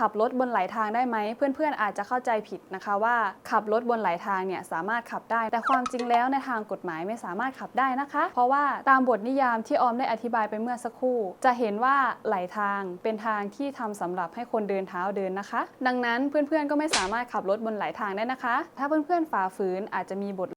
ขับรถบนไหลทางได้ไหม เพื่อนๆอาจจะเข้าใจผิดนะคะว่าขับรถบนไหลทางเนี่ยสามารถขับได้ แต่ความจริงแล้วในทางกฎหมายไม่สามารถขับได้นะคะ เพราะว่าตามบทนิยามที่ออมได้อธิบายไปเมื่อสักครู่ จะเห็นว่าไหลทางเป็นทางที่ทำสำหรับให้คนเดินเท้าเดินนะคะ ดังนั้นเพื่อนๆก็ไม่สามารถขับรถบนไหลทางได้นะคะ ถ้าเพื่อนๆฝ่าฝืนอาจจะมีบท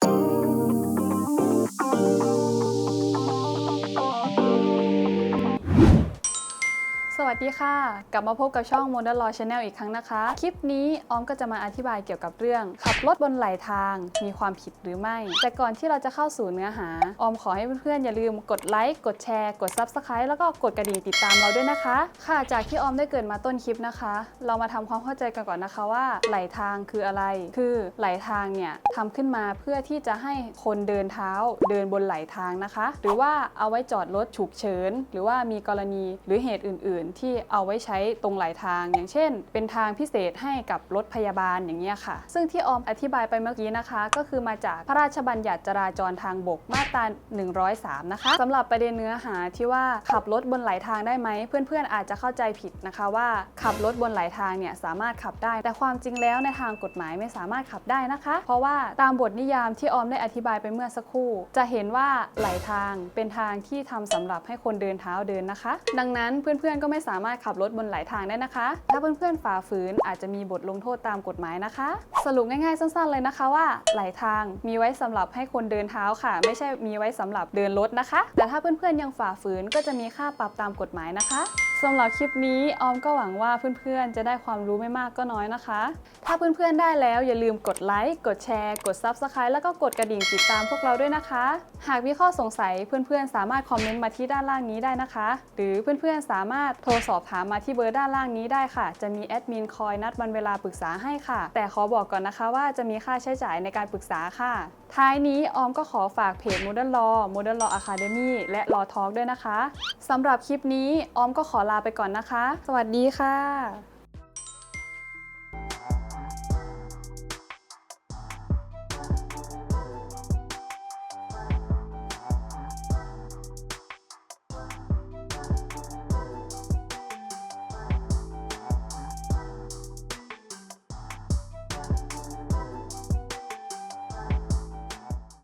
วัสดีค่ะ กลับมาพบกับช่อง Model Law Channel อีกครั้งนะคะ คลิปนี้ออมก็จะมาอธิบายเกี่ยวกับเรื่อง ขับรถบนไหลทางมีความผิดหรือไม่ แต่ก่อนที่เราจะเข้าสู่เนื้อหา ออมขอให้เพื่อนๆ อย่าลืมกดไลค์กดแชร์กด Subscribe แล้วก็กดกระดิ่งติดตามเราด้วยนะคะ ค่ะจากที่ออมได้เกิดมาต้นคลิปนะคะ เรามาทำความเข้าใจกันก่อนนะคะว่า ไหลทางคืออะไร คือไหลทางเนี่ยทำขึ้นมาเพื่อที่จะให้คนเดินเท้าเดินบนไหลทางนะคะ หรือว่าเอาไว้จอดรถฉุกเฉินหรือว่ามีกรณีหรือเหตุอื่น ๆที่เอาไว้ใช้ตรงหลายทาง อย่างเช่น เป็นทางพิเศษให้กับรถพยาบาลอย่างเงี้ยค่ะ ซึ่งที่ออมอธิบายไปเมื่อกี้นะคะ ก็คือมาจากพระราชบัญญัติจราจรทางบกมาตรา103 นะคะสำหรับประเด็นเนื้อหาที่ว่าขับรถบนหลายทางได้ไหมเพื่อนๆอาจจะเข้าใจผิดนะคะว่าขับรถบนหลายทางเนี่ยสามารถขับได้ แต่ความจริงแล้วในทางกฎหมายไม่สามารถขับได้นะคะ เพราะว่าตามบทนิยามที่ออมได้อธิบายไปเมื่อสักครู่ จะเห็นว่าหลายทางเป็นทางที่ทำสำหรับให้คนเดินเท้าเดินนะคะ ดังนั้นเพื่อนๆก็ไม่สามารถขับรถบนไหลทางได้นะคะ ถ้าเพื่อนๆฝ่าฝืนอาจจะมีบทลงโทษตามกฎหมายนะคะ สรุปง่ายๆสั้นๆเลยนะคะว่าไหลทางมีไว้สำหรับให้คนเดินเท้าค่ะ ไม่ใช่มีไว้สำหรับเดินรถนะคะ แต่ถ้าเพื่อนๆยังฝ่าฝืนก็จะมีค่าปรับตามกฎหมายนะคะสำหรับคลิปนี้ออมก็หวังว่าเพื่อนๆ จะได้ความรู้ไม่มากก็น้อยนะคะ ถ้าเพื่อนๆ ได้แล้วอย่าลืมกดไลค์ กดแชร์ กด Subscribe แล้วก็กดกระดิ่งติดตามพวกเราด้วยนะคะ หากมีข้อสงสัยเพื่อนๆ สามารถคอมเมนต์มาที่ด้านล่างนี้ได้นะคะ หรือเพื่อนๆ สามารถโทรสอบถามมาที่เบอร์ด้านล่างนี้ได้ค่ะ จะมีแอดมินคอยนัดวันเวลาปรึกษาให้ค่ะ แต่ขอบอกก่อนนะคะว่าจะมีค่าใช้จ่ายในการปรึกษาค่ะ ท้ายนี้ออมก็ขอฝากเพจ Modern Law Modern Law Academy และ Law Talk ด้วยนะคะสำหรับคลิปนี้ออมก็ขอลาไปก่อนนะคะ สวัสดีค่ะ